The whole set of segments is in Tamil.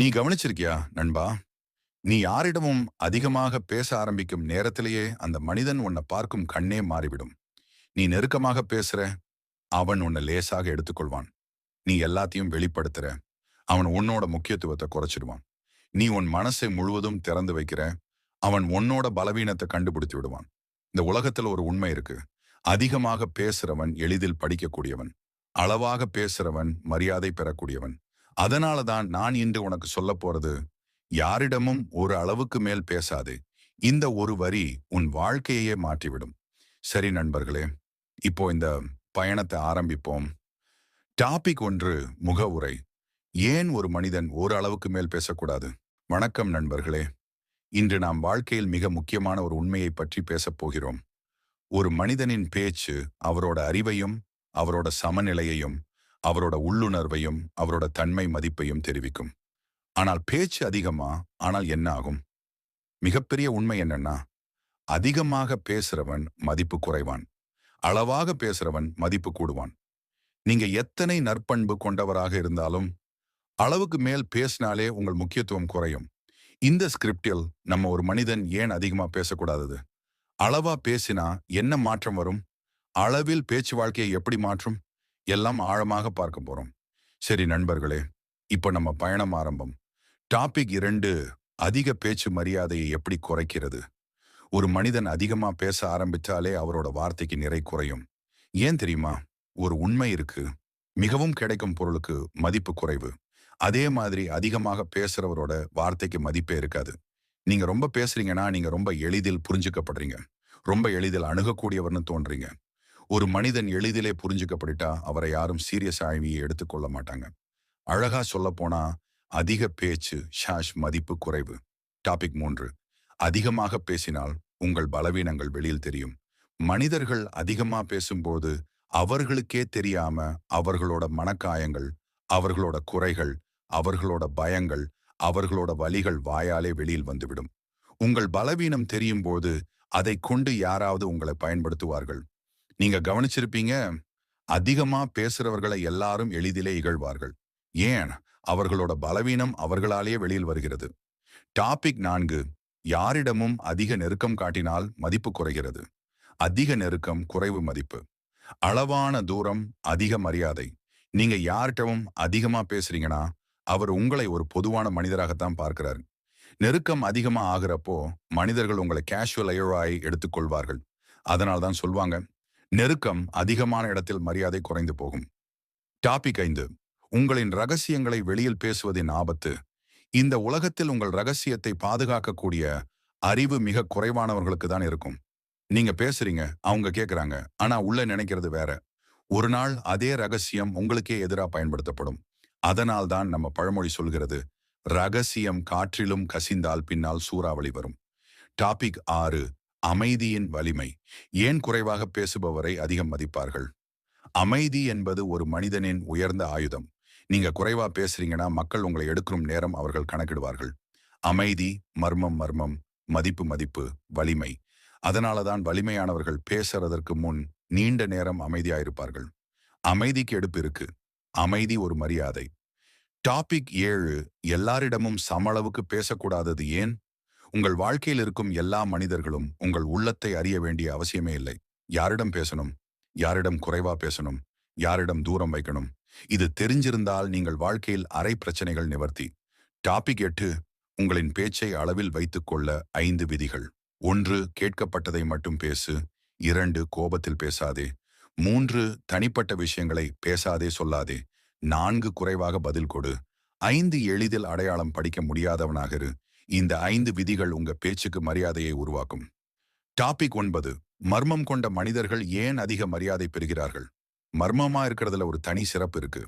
நீ கவனிச்சிருக்கியா நண்பா? நீ யாரிடமும் அதிகமாக பேச ஆரம்பிக்கும் நேரத்திலேயே அந்த மனிதன் உன்னை பார்க்கும் கண்ணே மாறிவிடும். நீ நெருக்கமாக பேசுற அவன் உன்னை லேசாக எடுத்துக்கொள்வான். நீ எல்லாத்தையும் வெளிப்படுத்துற அவன் உன்னோட முக்கியத்துவத்தை குறைச்சிடுவான். நீ உன் மனசை முழுவதும் திறந்து வைக்கிற அவன் உன்னோட பலவீனத்தை கண்டுபிடித்து விடுவான். இந்த உலகத்துல ஒரு உண்மை இருக்கு. அதிகமாக பேசுறவன் எளிதில் படிக்கக்கூடியவன் அளவாக பேசுறவன் மரியாதை பெறக்கூடியவன். அதனால தான் நான் இன்று உனக்கு சொல்ல போறது யாரிடமும் ஒரு அளவுக்கு மேல் பேசாதே. இந்த ஒரு வரி உன் வாழ்க்கையே மாற்றிவிடும். சரி நண்பர்களே இப்போ இந்த பயணத்தை ஆரம்பிப்போம். டாபிக் ஒன்று முகவுரை ஏன் ஒரு மனிதன் ஒரு அளவுக்கு மேல் பேசக்கூடாது? வணக்கம் நண்பர்களே. இன்று நாம் வாழ்க்கையில் மிக முக்கியமான ஒரு உண்மையை பற்றி பேசப் போகிறோம். ஒரு மனிதனின் பேச்சு அவரோட அறிவையும் அவரோட சமநிலையையும் அவரோட உள்ளுணர்வையும் அவரோட தன்மை மதிப்பையும் தெரிவிக்கும். ஆனால் பேச்சு அதிகமா ஆனால் என்ன ஆகும்? மிகப்பெரிய உண்மை என்னன்னா அதிகமாக பேசுறவன் மதிப்பு குறைவான். அளவாக பேசுறவன் மதிப்பு கூடுவான். நீங்க எத்தனை நற்பண்பு கொண்டவராக இருந்தாலும் அளவுக்கு மேல் பேசினாலே உங்கள் முக்கியத்துவம் குறையும். இந்த ஸ்கிரிப்டில் நம்ம ஒரு மனிதன் ஏன் அதிகமா பேசக்கூடாதது? அளவா பேசினா என்ன மாற்றம் வரும்? அளவில் பேச்சு வாழ்க்கையை எப்படி மாற்றும்? எல்லாம் ஆழமாக பார்க்க போறோம். சரி நண்பர்களே இப்போ நம்ம பயணம் ஆரம்பம். டாபிக் இரண்டு அதிக பேச்சு மரியாதையை எப்படி குறைக்கிறது? ஒரு மனிதன் அதிகமா பேச ஆரம்பிச்சாலே அவரோட வார்த்தைக்கு நிறை குறையும். ஏன் தெரியுமா? ஒரு உண்மை இருக்கு. மிகவும் கிடைக்கும் பொருளுக்கு மதிப்பு குறைவு. அதே மாதிரி அதிகமாக பேசுறவரோட வார்த்தைக்கு மதிப்பே இருக்காது. நீங்க ரொம்ப பேசுறீங்கன்னா நீங்க ரொம்ப எளிதில் புரிஞ்சுக்கப்படுறீங்க. ரொம்ப எளிதில் அணுகக்கூடியவர்னு தோன்றீங்க ஒரு மனிதன் எளிதிலே புரிஞ்சுக்கப்பட்டுட்டா அவரை யாரும் சீரியஸ் ஆய்வியை எடுத்துக்கொள்ள மாட்டாங்க. அழகா சொல்ல போனா அதிக பேச்சு ஷாஷ் மதிப்பு குறைவு. டாபிக் மூன்று. அதிகமாக பேசினால் உங்கள் பலவீனங்கள் வெளியில் தெரியும். மனிதர்கள் அதிகமா பேசும்போது அவர்களுக்கே தெரியாம அவர்களோட மனக்காயங்கள் அவர்களோட குறைகள் அவர்களோட பயங்கள் அவர்களோட வலிகள் வாயாலே வெளியில் வந்துவிடும். உங்கள் பலவீனம் தெரியும் போது அதை கொண்டு யாராவது உங்களை பயன்படுத்துவார்கள். நீங்க கவனிச்சிருப்பீங்க அதிகமா பேசுறவர்களை எல்லாரும் எளிதிலே இகழ்வார்கள். ஏன்? அவர்களோட பலவீனம் அவர்களாலேயே வெளியில் வருகிறது. டாபிக் நான்கு யாரிடமும் அதிக நெருக்கம் காட்டினால் மதிப்பு குறைகிறது. அதிக நெருக்கம் குறைவு மதிப்பு. அளவான தூரம் அதிக மரியாதை. நீங்க யார்கிட்டவும் அதிகமா பேசுறீங்கன்னா அவர் உங்களை ஒரு பொதுவான மனிதராகத்தான் பார்க்கிறார். நெருக்கம் அதிகமா ஆகிறப்போ மனிதர்கள் உங்களை கேஷுவல் அயோராய் எடுத்துக்கொள்வார்கள். அதனால்தான் தான் சொல்வாங்க நெருக்கம் அதிகமான இடத்தில் மரியாதை குறைந்து போகும். டாபிக் ஐந்து. உங்களின் ரகசியங்களை வெளியில் பேசுவதின் ஆபத்து. இந்த உலகத்தில் உங்கள் ரகசியத்தை பாதுகாக்கக்கூடிய அறிவு மிக குறைவானவர்களுக்கு தான் இருக்கும். நீங்க பேசுறீங்க அவங்க கேட்கறாங்க ஆனா உள்ள நினைக்கிறது வேற. ஒரு நாள் அதே ரகசியம் உங்களுக்கே எதிராக பயன்படுத்தப்படும். அதனால் தான் நம்ம பழமொழி சொல்கிறது ரகசியம் காற்றிலும் கசிந்தால் பின்னால் சூறாவளி வரும். டாபிக் ஆறு. அமைதியின் வலிமை. ஏன் குறைவாக பேசுபவரை அதிகம் மதிப்பார்கள்? அமைதி என்பது ஒரு மனிதனின் உயர்ந்த ஆயுதம். நீங்க குறைவா பேசுறீங்கன்னா மக்கள் உங்களை எடுக்கும் நேரம் அவர்கள் கணக்கிடுவார்கள். அமைதி மர்மம் மர்மம் மதிப்பு மதிப்பு வலிமை. அதனாலதான் வலிமையானவர்கள் பேசுறதற்கு முன் நீண்ட நேரம் அமைதியாயிருப்பார்கள். அமைதிக்கு எடுப்பு இருக்கு. அமைதி ஒரு மரியாதை. டாபிக் ஏழு எல்லாரிடமும் சமளவுக்கு பேசக்கூடாதது ஏன்? உங்கள் வாழ்க்கையில் இருக்கும் எல்லா மனிதர்களும் உங்கள் உள்ளத்தை அறிய வேண்டிய அவசியமே இல்லை. யாரிடம் பேசணும்? யாரிடம் குறைவா பேசணும்? யாரிடம் தூரம் வைக்கணும்? இது தெரிஞ்சிருந்தால் நீங்கள் வாழ்க்கையில் அரை பிரச்சனைகள் நிவர்த்தி. டாபிக் எட்டு உங்களின் பேச்சை அளவில் வைத்துக்கொள்ள ஐந்து விதிகள். ஒன்று கேட்கப்பட்டதை மட்டும் பேசு. இரண்டு கோபத்தில் பேசாதே. மூன்று தனிப்பட்ட விஷயங்களை பேசாதே சொல்லாதே. நான்கு குறைவாக பதில் கொடு. ஐந்து எளிதில் அடையாளம் படிக்க முடியாதவனாக இரு. இந்த ஐந்து விதிகள் உங்க பேச்சுக்கு மரியாதையை உருவாக்கும். டாபிக் ஒன்பது. மர்மம் கொண்ட மனிதர்கள் ஏன் அதிக மரியாதை பெறுகிறார்கள்? மர்மமா இருக்கிறதுல ஒரு தனி சிறப்பு இருக்கு.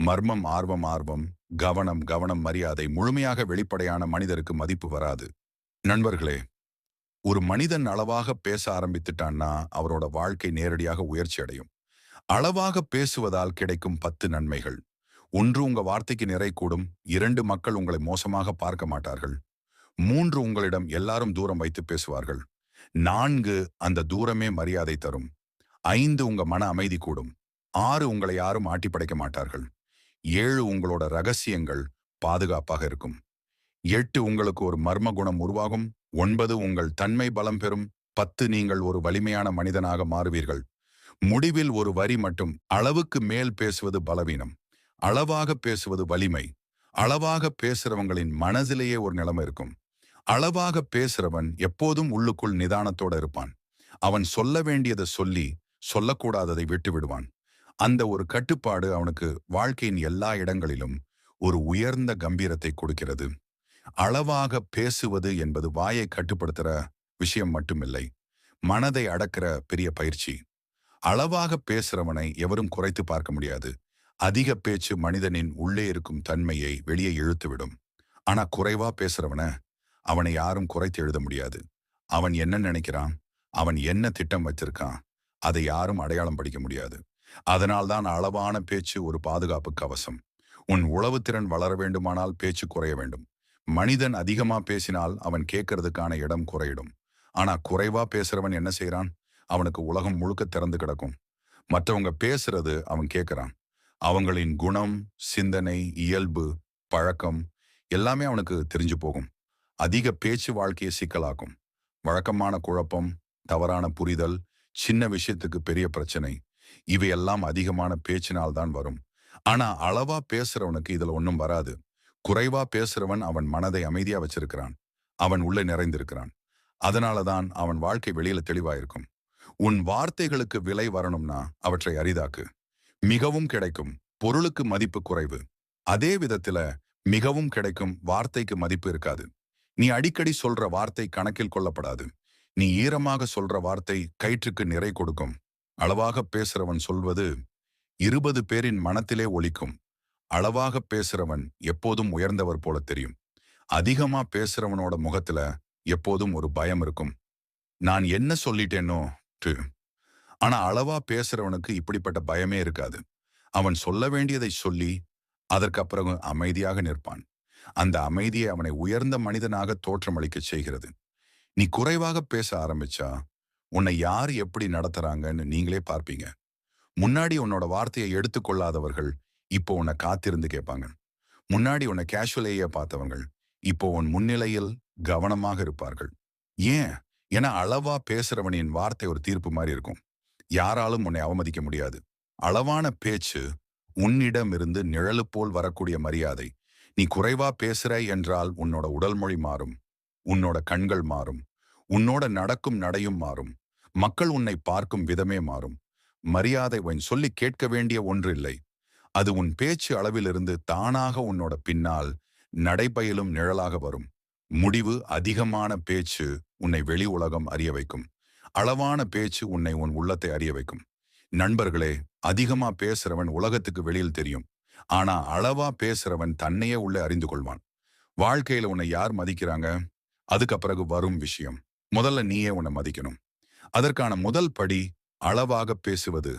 மர்மம் ஆர்வம் ஆர்வம் கவனம் கவனம் மரியாதை முழுமையாக வெளிப்படையான மனிதருக்கு மதிப்பு வராது. நண்பர்களே ஒரு மனிதன் அளவாக பேச ஆரம்பித்துட்டான்னா அவரோட வாழ்க்கை நேரடியாக உயர்ச்சி அடையும். அளவாக பேசுவதால் கிடைக்கும் பத்து நன்மைகள். ஒன்று உங்க வார்த்தைக்கு நிறை கூடும் இரண்டு மக்கள் உங்களை மோசமாக பார்க்க மாட்டார்கள் மூன்று உங்களிடம் எல்லாரும் தூரம் வைத்து பேசுவார்கள். நான்கு அந்த தூரமே மரியாதை தரும். ஐந்து உங்க மன அமைதி கூடும். ஆறு உங்களை யாரும் ஆட்டி படைக்க மாட்டார்கள். ஏழு உங்களோட ரகசியங்கள் பாதுகாப்பாக இருக்கும். எட்டு உங்களுக்கு ஒரு மர்ம குணம் உருவாகும். ஒன்பது உங்கள் தன்மை பலம் பெறும். பத்து நீங்கள் ஒரு வலிமையான மனிதனாக மாறுவீர்கள். முடிவில் ஒரு வரி மட்டும் அளவுக்கு மேல் பேசுவது பலவீனம். அளவாக பேசுவது வலிமை. அளவாக பேசுறவங்களின் மனதிலேயே ஒரு நிலைமை இருக்கும். அளவாக பேசுறவன் எப்போதும் உள்ளுக்குள் நிதானத்தோட இருப்பான். அவன் சொல்ல வேண்டியதை சொல்லி சொல்லக்கூடாததை விட்டு விடுவான். அந்த ஒரு கட்டுப்பாடு அவனுக்கு வாழ்க்கையின் எல்லா இடங்களிலும் ஒரு உயர்ந்த கம்பீரத்தை கொடுக்கிறது. அளவாக பேசுவது என்பது வாயை கட்டுப்படுத்துற விஷயம் மட்டுமில்லை. மனதை அடக்கிற பெரிய பயிற்சி. அளவாக பேசுறவனை எவரும் குறைத்து பார்க்க முடியாது. அதிக பேச்சு மனிதனின் உள்ளே இருக்கும் தன்மையை வெளியே இழுத்துவிடும். ஆனா குறைவா பேசுறவன அவனை யாரும் குறைத்து எழுத முடியாது. அவன் என்ன நினைக்கிறான்? அவன் என்ன திட்டம் வச்சிருக்கான்? அதை யாரும் அடையாளம் படிக்க முடியாது. அதனால்தான் அளவான பேச்சு ஒரு பாதுகாப்பு கவசம். உன் உளவு திறன் வளர வேண்டுமானால் பேச்சு குறைய வேண்டும். மனிதன் அதிகமா பேசினால் அவன் கேட்கறதுக்கான இடம் குறையிடும். ஆனா குறைவா பேசுறவன் என்ன செய்யறான் அவனுக்கு உலகம் முழுக்க திறந்து கிடக்கும். மற்றவங்க பேசுறது அவன் கேட்கறான். அவங்களின் குணம் சிந்தனை இயல்பு பழக்கம் எல்லாமே அவனுக்கு தெரிஞ்சு போகும். அதிக பேச்சு வாழ்க்கையை சிக்கலாக்கும். வழக்கமான குழப்பம் தவறான புரிதல் சின்ன விஷயத்துக்கு பெரிய பிரச்சனை இவையெல்லாம் அதிகமான பேச்சினால்தான் வரும். ஆனா அளவா பேசுறவனுக்கு இதுல ஒன்றும் வராது. குறைவா பேசுறவன் அவன் மனதை அமைதியா வச்சிருக்கிறான். அவன் உள்ளே நிறைந்திருக்கிறான். அதனாலதான் அவன் வாழ்க்கை வெளியில தெளிவாயிருக்கும். உன் வார்த்தைகளுக்கு விலை வரணும்னா அவற்றை அரிதாக்கு. மிகவும் கிடைக்கும். பொருளுக்கு மதிப்பு குறைவு. அதே விதத்துல மிகவும் கிடைக்கும் வார்த்தைக்கு மதிப்பு இருக்காது. நீ அடிக்கடி சொல்ற வார்த்தை கணக்கில் கொள்ளப்படாது. நீ ஈரமாக சொல்ற வார்த்தை கயிற்றுக்கு நிறை கொடுக்கும். அளவாக பேசுறவன் சொல்வது இருபது பேரின் மனத்திலே ஒழிக்கும் அளவாக பேசுறவன் எப்போதும் உயர்ந்தவர் போல தெரியும். அதிகமா பேசுறவனோட முகத்துல எப்போதும் ஒரு பயம் இருக்கும். நான் என்ன சொல்லிட்டேனோ ஆனா அளவா பேசுறவனுக்கு இப்படிப்பட்ட பயமே இருக்காது. அவன் சொல்ல வேண்டியதை சொல்லி அதற்கப்புறம் அமைதியாக நிற்பான். அந்த அமைதியை அவனை உயர்ந்த மனிதனாக தோற்றமளிக்க செய்கிறது. நீ குறைவாக பேச ஆரம்பிச்சா உன்னை யார் எப்படி நடத்துறாங்கன்னு நீங்களே பார்ப்பீங்க. முன்னாடி உன்னோட வார்த்தையை எடுத்துக்கொள்ளாதவர்கள் இப்போ உன்னை காத்திருந்து கேட்பாங்க. முன்னாடி உன்னை கேஷுவலேயே பார்த்தவங்கள் இப்போ உன் முன்னிலையில் கவனமாக இருப்பார்கள். ஏன்? ஏன்னா அளவா பேசுறவனின் வார்த்தை ஒரு தீர்ப்பு மாதிரி இருக்கும். யாராலும் உன்னை அவமதிக்க முடியாது. அளவான பேச்சு உன்னிடமிருந்து நிழலு போல் வரக்கூடிய மரியாதை. நீ குறைவா பேசுற என்றால் உன்னோட உடல் மொழி மாறும் உன்னோட கண்கள் மாறும் உன்னோட நடக்கும் நடையும் மாறும் மக்கள் உன்னை பார்க்கும் விதமே மாறும். மரியாதை உன் சொல்லி கேட்க வேண்டிய ஒன்று இல்லை. அது உன் பேச்சு அளவிலிருந்து தானாக உன்னோட பின்னால் நடைபயிலும் நிழலாக வரும். முடிவு அதிகமான பேச்சு உன்னை வெளி உலகம் அறிய வைக்கும். அளவான பேச்சு உன்னை உன் உள்ளத்தை அறிய வைக்கும். நண்பர்களே அதிகமா பேசுறவன் உலகத்துக்கு வெளியில் தெரியும். ஆனா அளவா பேசுறவன் தன்னையே உள்ளே அறிந்து கொள்வான். வாழ்க்கையில உன்னை யார் மதிக்கிறாங்க? அதுக்கு பிறகு வரும் விஷயம். முதல்ல நீயே உன்னை மதிக்கணும். அதற்கான முதல் படி அளவாக பேசுவது.